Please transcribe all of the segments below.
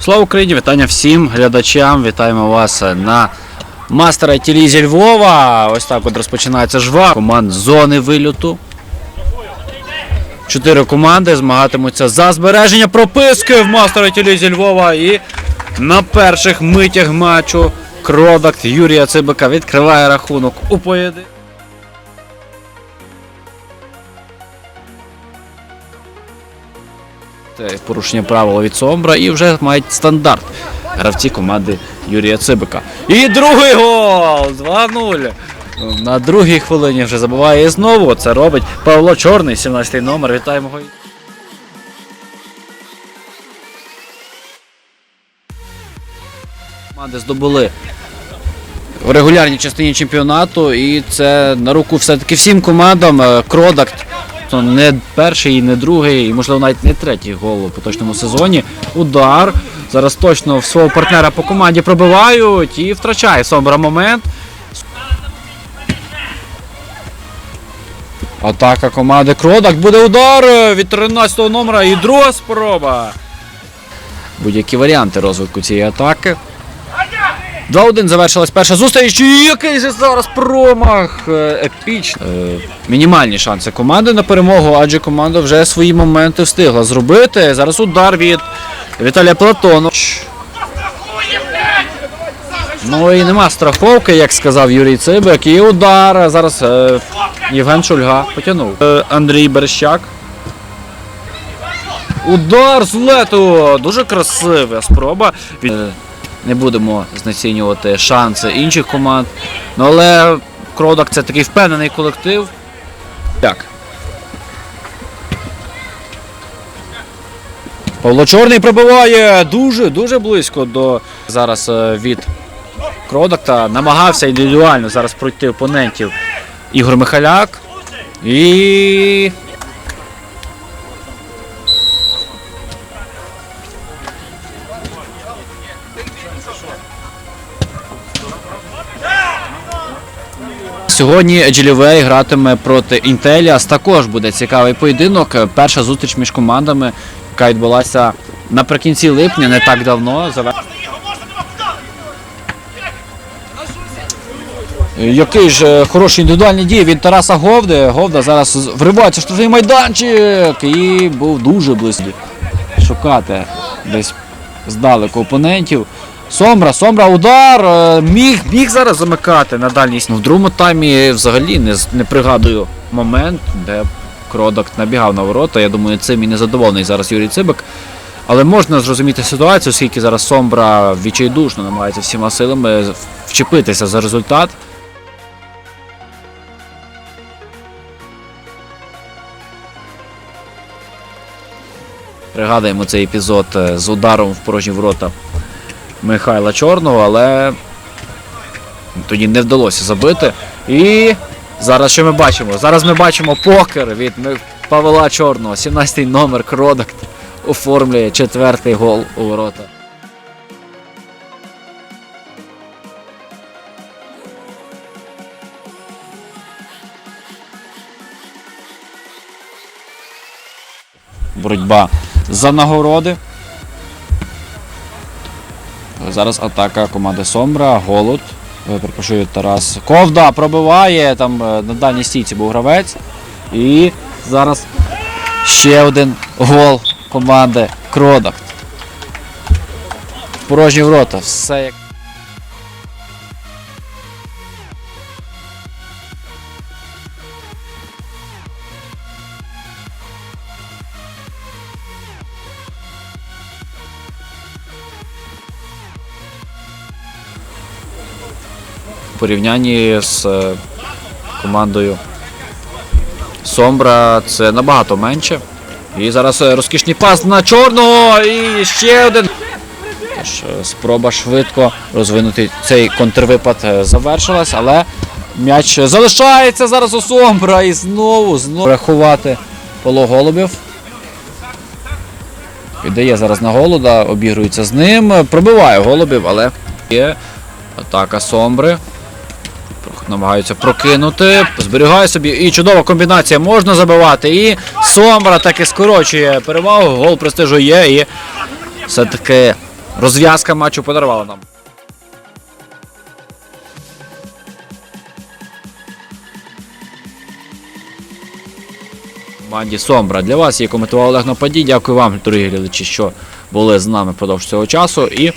Слава Україні! Вітання всім глядачам. Вітаємо вас на мастера тілі зі Львова. Ось так от розпочинається жва. Команд зони вильоту. Чотири команди змагатимуться за збереження прописки в мастера тілі зі Львова. І на перших митях матчу Кродакт Юрія Цибика відкриває рахунок у поєдинку. Порушення правил від Сомбра і вже мають стандарт гравці команди Юрія Цибика. І другий гол! 2-0. На другій хвилині вже забуває і знову. Це робить Павло Чорний, 17 номер. Вітаємо його. Команди здобули в регулярній частині чемпіонату, і це на руку все-таки всім командам. Е, Кродакт то не перший, не другий, і можливо навіть не третій гол у поточному сезоні. Удар. Зараз точно в свого партнера по команді пробивають і втрачає Сомбра момент. Атака команди Кродак. Буде удар від 13-го номера і друга спроба. Будь-які варіанти розвитку цієї атаки. 2-1 завершилась перша зустріч. І Який же зараз промах! Е, Епічний. Е, мінімальні шанси команди на перемогу, адже команда вже свої моменти встигла зробити. Зараз удар від Віталія Платонова. Ну і нема страховки, як сказав Юрій Цибик. І удар. Зараз е, Євген Шульга потягнув. Е, Андрій Берещак. Удар з лету! Дуже красива спроба. Е, Не будемо знецінювати шанси інших команд. Ну але Кродак це такий впевнений колектив. Так. Павло Чорний пробиває дуже дуже близько до зараз е, від Кродакта. Намагався індивідуально зараз пройти опонентів Ігор Михаляк. І Сьогодні Джилівей гратиме проти Інтеліас. Також буде цікавий поєдинок. Перша зустріч між командами, яка відбулася наприкінці липня, не так давно. Який ж е, хороший індивідуальні дії від Тараса Говди. Говда зараз вривається штрафний майданчик і був дуже близько шукати десь здалеку опонентів. Сомбра, Сомбра, удар! е, Міг, міг зараз замикати на дальність. Ну, в другому таймі взагалі не, не пригадую момент, де Кродак набігав на ворота. Я думаю, цим і незадоволений зараз Юрій Цибик. Але можна зрозуміти ситуацію, оскільки зараз Сомбра відчайдушно намагається всіма силами вчепитися за результат. Пригадуємо цей епізод е, з ударом в порожні ворота Михайла Чорного, але тоді не вдалося забити. І зараз що ми бачимо? Зараз ми бачимо покер від Павла Чорного. 17-й номер Кродакт оформлює четвертий гол у ворота. Боротьба за нагороди. Зараз атака команди Сомбра, Голод. е, Перепрошую, Тарас. Ковда пробиває. Там е, на дальній стійці був гравець. І зараз ще один гол команди Кродакт. Порожні ворота. Все як. В порівнянні з е, командою Сомбра це набагато менше. І зараз е, розкішний пас на чорного і ще один. Тож, е, спроба швидко розвинути цей контрвипад завершилась, але м'яч залишається зараз у Сомбра і знову знову рахувати Павло Голубів. Віддає зараз на голода, обігрується з ним, пробиває голубів, але є атака Сомбри. Намагаються прокинути, зберігає собі і чудова комбінація можна забивати. І Сомбра таки скорочує перевагу, гол престижу є і все-таки розв'язка матчу подарувала нам. Команді Сомбра. Для вас є коментував Олег Нападій. Дякую вам, дорогі глядачі, що були з нами впродовж цього часу. І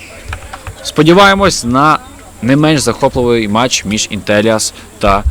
сподіваємось на не менш захопливий матч між Інтеліас та